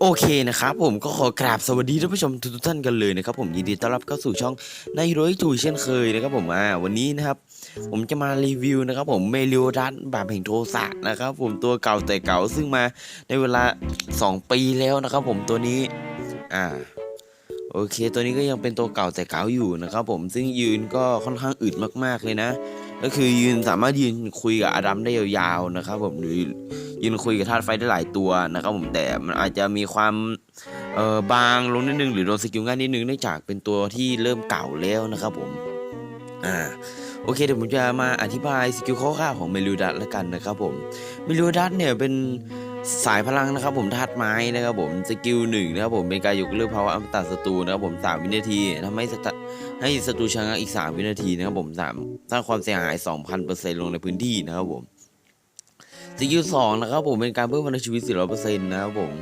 โอเคนะครับผมก็ขอกราบสวัสดีท่านผู้ชมทุกท่านกันเลยนะครับผมยินดีต้อนรับเข้าสู่ช่องในร้อยถุยเช่นเคยนะครับผมอ่าวันนี้นะครับผมจะมารีวิวนะครับผมเมลิโอดัสแบบแห่งโทสะนะครับผมตัวเก่าแต่เก่าซึ่งมาในเวลา 2 ปีแล้วนะครับผมตัวนี้อ่าโอเค ตัวนี้ก็ยังเป็นตัวเก่าแต่เก่าอยู่นะครับผมซึ่งยืนก็ค่อนข้างอึดมากๆเลยนะ ก็คือยืนสามารถยืนคุยกับอดัมได้ยาวๆนะครับผมหรือ ยืนคุยกับธาตุไฟได้หลายตัวนะครับผมแต่มันอาจจะมีความเอ่อบางลงนิดนึงหรือโดนสกิลง่ายนิดนึงเนื่องจากเป็นตัวที่เริ่มเก่าแล้วนะครับผมอ่าโอเคเดี๋ยวผมจะมาอธิบายสกิลคร่าวๆของเมลิวดัสแล้วกันนะครับผมเมลิวดัสเนี่ยเป็นสายพลังนะครับผมธาตุไม้นะครับผมสกิลหนึ่งนะครับผมเป็นการยกเลิกภาวะอมตะศัตรูนะครับผมสามวินาทีทำให้ให้ศัตรูชะงักอีก 3 วินาทีนะครับผมสามสร้างความเสียหาย 2,000%ลงในพื้นที่นะครับผม สกิลสองนะครับผมเป็นการเพิ่มพลังชีวิต400%นะครับผม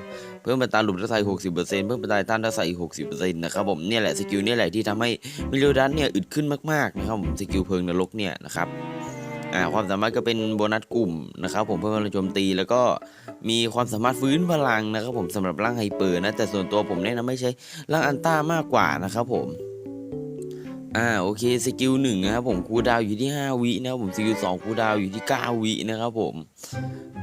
เพิ่มเป็นตาหลุมทัศน์60%เพิ่มเป็นตาต้านทัศน์อีก60%นะครับผมเนี่ยแหละสกิลเนี่ยแหละที่ทำให้มิลลิดันเนี่ยอึดขึ้นมากๆนะครับผมสกิลเพลิงนรกเนี่ยนะครับอ่าความสามารถก็เป็นโบนัสกลุ่มนะครับผมเพิ่มพลังโจมตีแล้วก็มีความสามารถฟื้นพลังนะครับผมสำหรับร่างไฮเปอร์นะแต่ส่วนตัวผมแนะนำไม่ใช้ร่างอันต้ามากกว่านะครับผม อ่าโอเคสกิลหนึ่งนะครับผมคูดาวอยู่ที่ 5 วินะครับผมสกิลสองคูดาวอยู่ที่ 9 วินะครับผม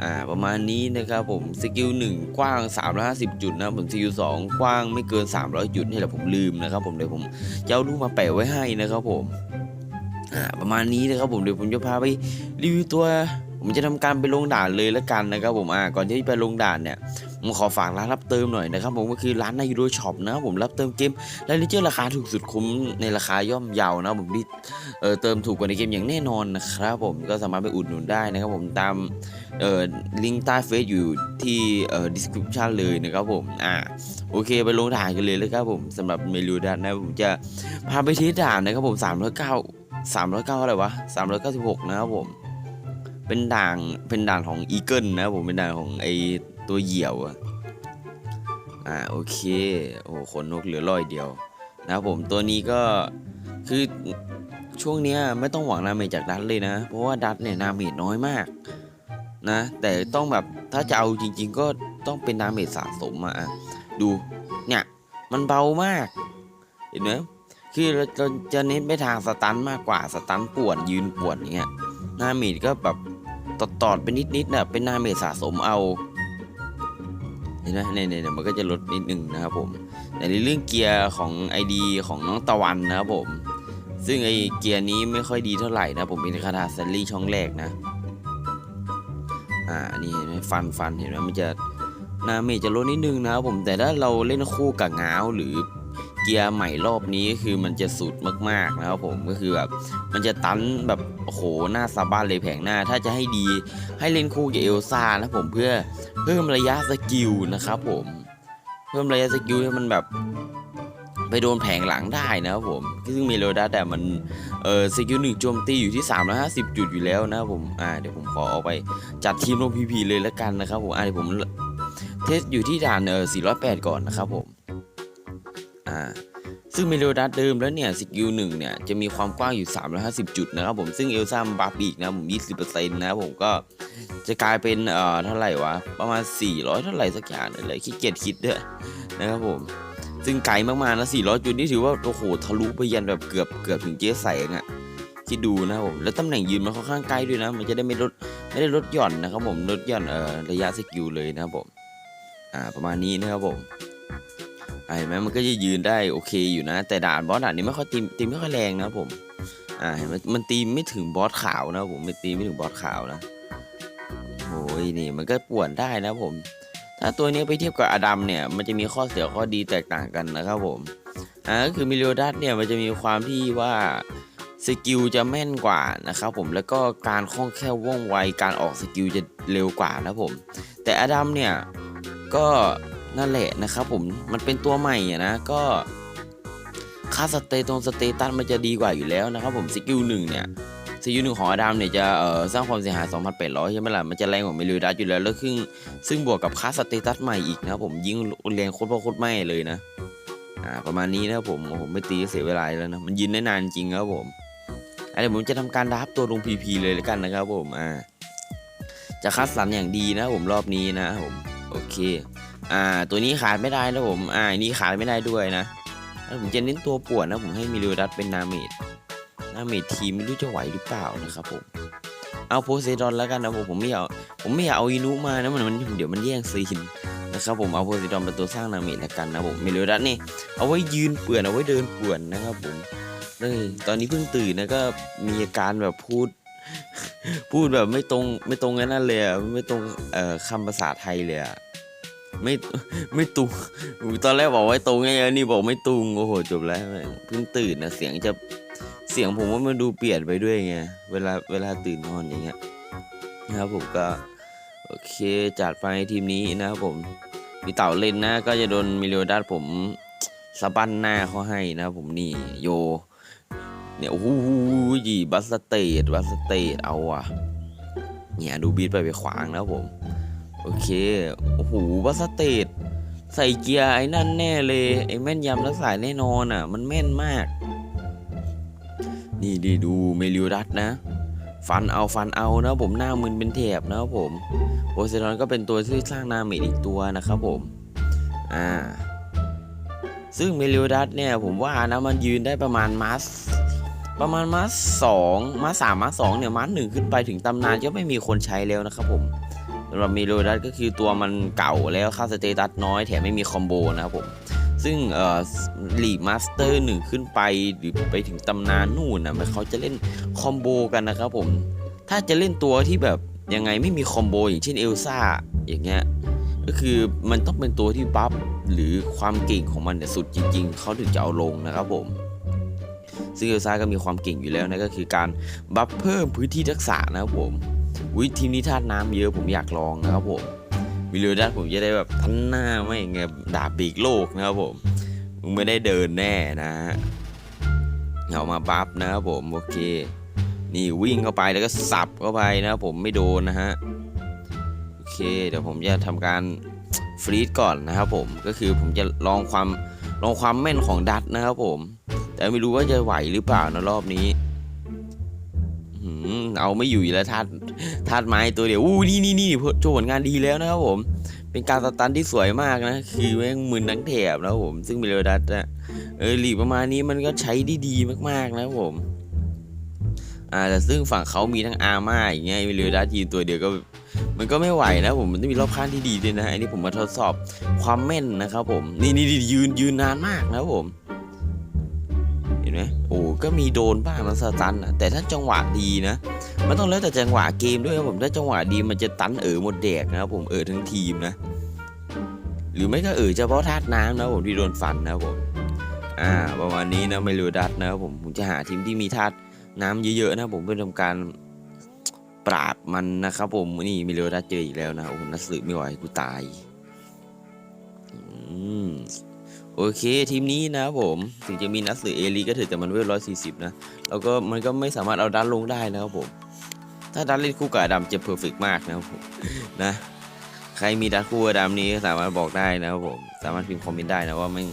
อ่าประมาณนี้นะครับผมสกิลหนึ่งกว้าง 350 จุดนะครับผมสกิลสองกว้างไม่เกิน 300 จุดนี่แหละผมลืมนะครับผมเดี๋ยวผมจะเอารูปมาแปะไว้ให้นะครับผมอ่าประมาณนี้นะครับผมเดี๋ยวผมจะพาไปรีวิวตัว ผมจะทำการไปลงด่านเลยแล้วกันนะครับผมอ่าก่อนที่จะไปลงด่านเนี่ยผมขอฝากร้านรับเติมหน่อยนะครับผมก็คือร้านในยูโรช็อปนะครับผมรับเติมเกมและลิเจอร์ราคาถูกสุดคุ้มในราคาย่อมเยาวนะผมที่เออเติมถูกกว่าในเกมอย่างแน่นอนนะครับผมก็สามารถไปอุดหนุนได้นะครับผมตามเอ่อลิงก์ใต้เฟซอยู่ที่เอ่อ description เลยนะครับผมอ่าโอเคไปลงด่านกันเลยเลยครับผมสำหรับเมลูดันนะผมจะพาไปที่ด่านนะครับผม309 309อะไรวะ396 นะครับผม เป็นด่านเป็นด่านของอีเกิลนะผมเป็นด่านของไอตัวเหยี่ยวอะอ่าโอเคโอ้โขนนกเหลือร้อยเดียวนะครับผมตัวนี้ก็คือช่วงเนี้ยไม่ต้องหวังนาเมจจากดัตเลยนะ เพราะว่าดัตเนี่ยนาเมจน้อยมากนะ แต่ต้องแบบถ้าจะเอาจริง ๆ ก็ต้องเป็นนาเมจสะสมอะ่ะดูเนี่ยมันเบามาก เห็นไหมคือเราเราจะเน้นไปทางสตันมากกว่าสตันป่วนยืนป่วนอย่างเงี้ยนาเมจก็แบบ ตอดตอดๆไปนิดๆน่ะเป็นหน้าเมจสะสมเอาเห็นไหมเนี่ยเนี่ยมันก็จะลดนิดนึงนะครับผมแต่ในเรื่องเกียร์ของ ID ของน้องตะวันนะครับผม ซึ่งไอเกียร์นี้ไม่ค่อยดีเท่าไหร่นะผมเป็นคาถาแซลลี่ช่องแรกนะอ่าอันนี่เห็นไหมฟันฟันเห็นไหมมันจะหน้าเมจจะลดนิดนึงนะครับผมแต่ถ้าเราเล่นคู่กับง้าวหรือ กียร์ใหม่รอบนี้ก็คือมันจะสุดมากๆนะครับผมก็คือแบบมันจะตันแบบโอ้โหหน้าซาบ้านเลยแผงหน้า ถ้าจะให้ดีให้เล่นคู่กับเอลซ่านะผมเพื่อเพิ่มระยะสกิลนะครับผมเพิ่มระยะสกิลให้มันแบบไปโดนแผงหลังได้นะครับผม ซึ่งเมโลดาแต่มัน เออสกิลหนึ่งโจมตีอยู่ที่ 350 จุดอยู่แล้วนะครับผม อ่า เดี๋ยวผมขอเอาไปจัดทีมลงพีพีเลยแล้วกันนะครับผม อ่าเดี๋ยวผมเทสอยู่ที่ด่านเออ408 ก่อนนะครับผม อ่าซึ่งเมโลดัสเดิมแล้วเนี่ยสกิลหนึ่งเนี่ยจะมีความกว้างอยู่ 350 จุดนะครับผมซึ่งเอลซ่ามบัฟอีกนะผม 20%นะครับผมก็จะกลายเป็นเอ่อเท่าไหร่วะ ประมาณ 400 เท่าไหร่สักอย่างนี่นเลยขี้เกียจคิดด้วยนะครับผมซึ่งไกลมากๆนะ 400 จุดนี่ถือว่าโอ้โหทะลุไปยันแบบเกือบเกือบถึงเจ๊แสงอะคิดดูนะครับผมแล้วตำแหน่งยืนมันค่อนข้างใกล้ด้วยนะ มันจะได้ไม่ลดไม่ได้ลดหย่อนนะครับผมลดหย่อนเอ่อระยะสกิลเลยนะครับผมอ่าประมาณนี้นะครับผม เห็นไหมมันก็จะยืนได้โอเคอยู่นะ แต่ด่านบอสด่านนี้ไม่ค่อยตีตีไม่ค่อยแรงนะผมอ่าเห็นไหมมันตีไม่ถึงบอสขาวนะผมมันตีไม่ถึงบอสขาวนะโอ้ยนี่มันก็ป่วนได้นะผม ถ้าตัวนี้ไปเทียบกับอดัมเนี่ยมันจะมีข้อเสียข้อดีแตกต่างกันนะครับผมอ่าก็คือมิเรดัสเนี่ยมันจะมีความที่ว่าสกิลจะแม่นกว่านะครับผมแล้วก็การคล่องแคล่วว่องไวการออกสกิลจะเร็วกว่านะผม แต่อดัมเนี่ยก็ นั่นแหละนะครับผมมันเป็นตัวใหม่นะก็ค่าสเตตรงสเตตัสมันจะดีกว่าอยู่แล้วนะครับผมสกิลหนึ่งเนี่ยซียูหนึ่งของอดัมเนี่ยจะเอ่อสร้างความเสียหาย 2,800 ใช่ไหมล่ะ มันจะแรงกว่าเมลิดัสอยู่แล้วแล้วซึ่งซึ่งบวกกับค่าสเตตัสใหม่อีกนะครับผมยิ่งแรงโคตรพ่อโคตรแม่เลยนะอ่าประมาณนี้นะครับผมโอ้โหไม่ตีเสียเวลาแล้วนะมันยืนได้นานจริงครับผมอันนี้ผมจะทำการดับตัวลงพีพีเลยแล้วกันนะครับผมอ่าจะคัดสรรอย่างดีนะผมรอบนี้นะผมโอเค อ่า ตัวนี้ขาดไม่ได้นะผม อ่านนี้ขาดไม่ได้ด้วยนะแล้วผมจะเน้นตัวปวนนะผมให้มิลิดัสเป็นนาเมดนาเมดทีมไม่รู้จะไหวหรือเปล่านะครับผม เอาโพไซดอนแล้วกันนะผมผมไม่เอาผมไม่อยากเอาอินุมานะมันมันเดี๋ยวมันแย่งซีนนะครับผมเอาโพไซดอนเป็นตัวสร้างนาเมดแล้วกันนะผมมิลิดัสนี่เอาไว้ยืนเปื่อนเอาไว้เดินป่วนนะครับผมเออตอนนี้เพิ่งตื่นนะก็มีอาการแบบพูด พูดแบบไม่ตรงไม่ตรงกันนั่นเลยไม่ตรงเอ่อคำภาษาไทยเลยอะ ไม่ไม่ตุงตอนแรกบอกว่าตรงไงนี่บอกไม่ตุงโอ้โหจบแล้วเพิ่งตื่นนะเสียงจะเสียงผมว่ามันดูเปลี่ยนไปด้วยไงเวลาเวลาตื่นนอนอย่างเงี้ยนะครับผมก็โอเคจัดไปทีมนี้นะครับผมมีเต่าเล่นนะ ก็จะโดนมิเลดัสผมสะบั้นหน้าเขาให้นะครับผมนี่โยเนี่ยโอ้โหยีบัสเตดบัสเตดเอาอะเนี่ยดูบีทไปไปขวางแล้วผม โอเค โอ้โหบัสเตดใส่เกียร์ไอ้นั่นแน่เลย ไอ้แม่นยำรักษาแน่นอนอะ มันแม่นมาก นี่ดีดูเมลิวดัสนะ ฟันเอาฟันเอานะผมหน้ามึนเป็นแถบนะครับผมโพไซดอนก็เป็นตัวที่สร้างนาเมดอีกตัวนะครับผม อ่า ซึ่งเมลิวดัสเนี่ยผมว่านะมันยืนได้ประมาณมาสประมาณมาสสองมาสสามมาสสองเนี่ยมาหนึ่งขึ้นไปถึงตำนานก็ไม่มีคนใช้แล้วนะครับผม สำหรับมิโลดัสก็คือตัวมันเก่าแล้วค่าสเตตัสน้อยแถมไม่มีคอมโบนะครับผมซึ่งเอ่อลีมาสเตอร์หนึ่งขึ้นไปหรือไปถึงตำนานนู่นนะมันเขาจะเล่นคอมโบกันนะครับผมถ้าจะเล่นตัวที่แบบยังไงไม่มีคอมโบอย่างเช่นเอลซ่าอย่างเงี้ยก็คือมันต้องเป็นตัวที่บัฟหรือความเก่งของมันเนี่ยสุดจริง ๆเขาถึงจะเอาลงนะครับผมซึ่งเอลซ่าก็มีความเก่งอยู่แล้วนะก็คือการบัฟเพิ่มพื้นที่ทักษะนะครับผม วิทีมนี้ธาตุน้ำเยอะผมอยากลองนะครับผมวิลเลดัสผมจะได้แบบทันหน้าไม่ไงดาบบีกโลกนะครับผมมึงไม่ได้เดินแน่นะฮะเอามาบัฟนะครับผมโอเค นี่วิ่งเข้าไปแล้วก็สับเข้าไปนะครับผมไม่โดนนะฮะโอเค เดี๋ยวผมจะทำการฟรีดก่อนนะครับผมก็คือผมจะลองความลองความแม่นของดัตนะครับผม แต่ไม่รู้ว่าจะไหวหรือเปล่านะรอบนี้เอาไม่อยู่อยู่แล้วธาตุ ธาตุไม้ตัวเดียวอู้นี่นี่นี่โชว์ผลงานดีแล้วนะครับผม เป็นการสตันที่สวยมากนะ คือแม่งมึนทั้งแถบนะผม ซึ่งมิเลดัสนะเออหลีประมาณนี้มันก็ใช้ได้ดีมากๆนะครับผมอ่าแต่ซึ่งฝั่งเขามีทั้งอาร์มาอย่างเงี้ยมิเลดัสยืนตัวเดียวก็มันก็ไม่ไหวนะผมมันต้องมีรอบข้างที่ดีด้วยนะอันนี้ผมมาทดสอบความแม่นนะครับผมนี่นี่ยืนยืนนานมากนะครับผมเห็นไหมโอ้ก็มีโดนบ้างมันสตันนะแต่ถ้าจังหวะดีนะ มันต้องแล้วแต่จังหวะเกมด้วยครับผมถ้าจังหวะดีมันจะตันเอ๋อหมดแดกนะครับผมเอ๋อทั้งทีมนะ หรือไม่ก็เอ๋อเฉพาะธาตุน้ำนะผมที่โดนฟันนะครับผมอ่าประมาณนี้นะไม่รู้ดัดนะครับผมผมจะหาทีมที่มีธาตุน้ำเยอะๆนะผมเพื่อทำการปราบมันนะครับผมนี่มิโลดัสเจออีกแล้วนะโอ้โหนักสืบไม่ไหวกูตายอืมโอเคทีมนี้นะผมถึงจะมีนักสือเอลีก็เถอะแต่มันเวลร้อยสี่สิบนะแล้วก็มันก็ไม่สามารถเอาดันลงได้นะครับผม ถ้าดันเล่นคู่กับอดัมจะเพอร์เฟกมากนะครับผมนะใครมีดันคู่อดัมนี้ก็สามารถบอกได้นะครับผมสามารถพิมพ์คอมเมนต์ได้นะว่ามัน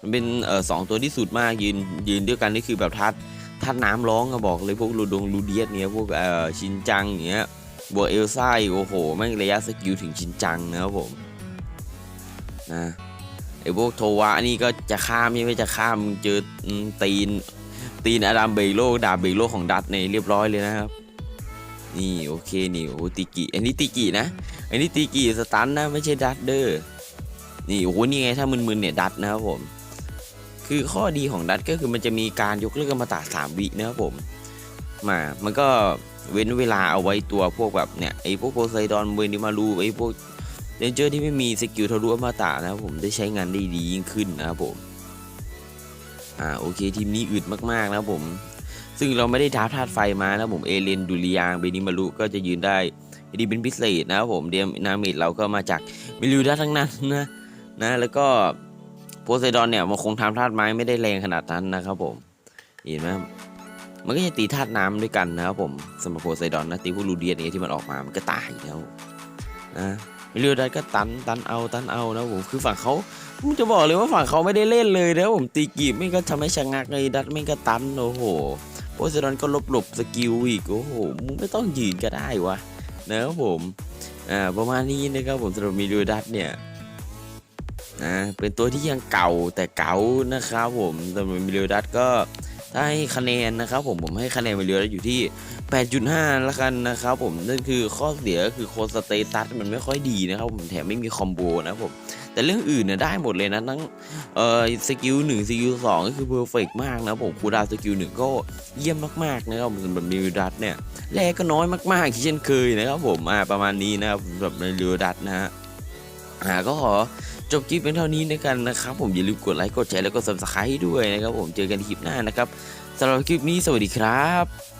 มันเป็นเอ่อสองตัวที่สุดมากยืนยืนด้วยกันนี่คือแบบทัดทัดน้ำร้องอะบอกเลยพวกลูดงลูเดียสเนี้ยพวกเอ่อชินจังอย่างเนี้ยบวกเอลซ่าอีกโอ้โหแม่งระยะสกิลถึงชินจังนะครับผมนะไอ้พวกโทวะนี่ก็จะข้ามยังไม่จะข้ามเจอตีนตีนอดัมเบโลดาบเบโลของดัตในเรียบร้อยเลยนะครับ นี่โอเคนี่โอ้ติกิอันนี้ติกินะ อันนี้ติกิสตันนะไม่ใช่ดัตเดอร์นี่โอ้โหนี่ไงถ้ามึนๆเนี่ยดัตนะครับผม คือข้อดีของดัตก็คือมันจะมีการยกเลิกอมตะสามวินะครับผมมามันก็เว้นเวลาเอาไว้ตัวพวกแบบเนี่ยไอ้พวกโพไซดอนเวนิมารูไอ้พวกเรนเจอร์ที่ไม่มีสกิลทะลุอมตะนะครับผมได้ใช้งานได้ดียิ่งขึ้นนะครับผมอ่าโอเคทีมนี้อึดมากๆนะครับผม ซึ่งเราไม่ได้ท้าธาตุไฟมานะผมเอเลนดุริยางเบนิมารุก็จะยืนได้ดีเป็นพิเศษนะครับผมเดียมนามิดเราก็มาจากมิลิวดาทั้งนั้นนะนะแล้วก็โพไซดอนเนี่ยมันคงทำธาตุไม้ไม่ได้แรงขนาดนั้นนะครับผมเห็นไหมมันก็จะตีธาตุน้ำด้วยกันนะครับผมสำหรับโพไซดอนนะตีพวกลูเดียนเนี่ยที่มันออกมามันก็ตายแล้วนะมิลิวดาก็ตันตันเอาตันเอานะผมคือฝั่งเขาผมจะบอกเลยว่าฝั่งเขาไม่ได้เล่นเลยนะผมตีกีบไม่ก็ทำให้ชะงักเลยดัดไม่ก็ตันโอ้โห โพสดอนก็ลบหลบสกิลอีกโอ้โหมึงไม่ต้องยืนก็ได้วะนะครับผมอ่าประมาณนี้นะครับผมสำหรับมิดูดัตเนี่ยนะเป็นตัวที่ยังเก่าแต่เก่านะครับผมสำหรับมิเรียดัตก็ ถ้าให้คะแนนนะครับผมผมให้คะแนนมิเรียอยู่ที่ 8.5ละกันนะครับผมนั่นคือข้อเสียก็คือโคสเตตัสมันไม่ค่อยดีนะครับผมแถมไม่มีคอมโบนะครับผมแต่เรื่องอื่นเนี่ยได้หมดเลยนะทั้งเอ่อสกิลหนึ่งสกิลสองก็คือเพอร์เฟกมากนะผมคูดาวสกิลหนึ่งก็เยี่ยมมากๆนะครับสำหรับมิวดัตเนี่ยแรกก็น้อยมากๆเช่นเคยนะครับผมอ่าประมาณนี้นะครับสำหรับมิวดัตนะฮะ อ่าก็ขอจบคลิปเป็นเท่านี้นะกันนะครับ ผมอย่าลืมกดไลค์กดแชร์แล้วก็ subscribe ด้วยนะครับ ผมเจอกันคลิปหน้านะครับสำหรับคลิปนี้สวัสดีครับ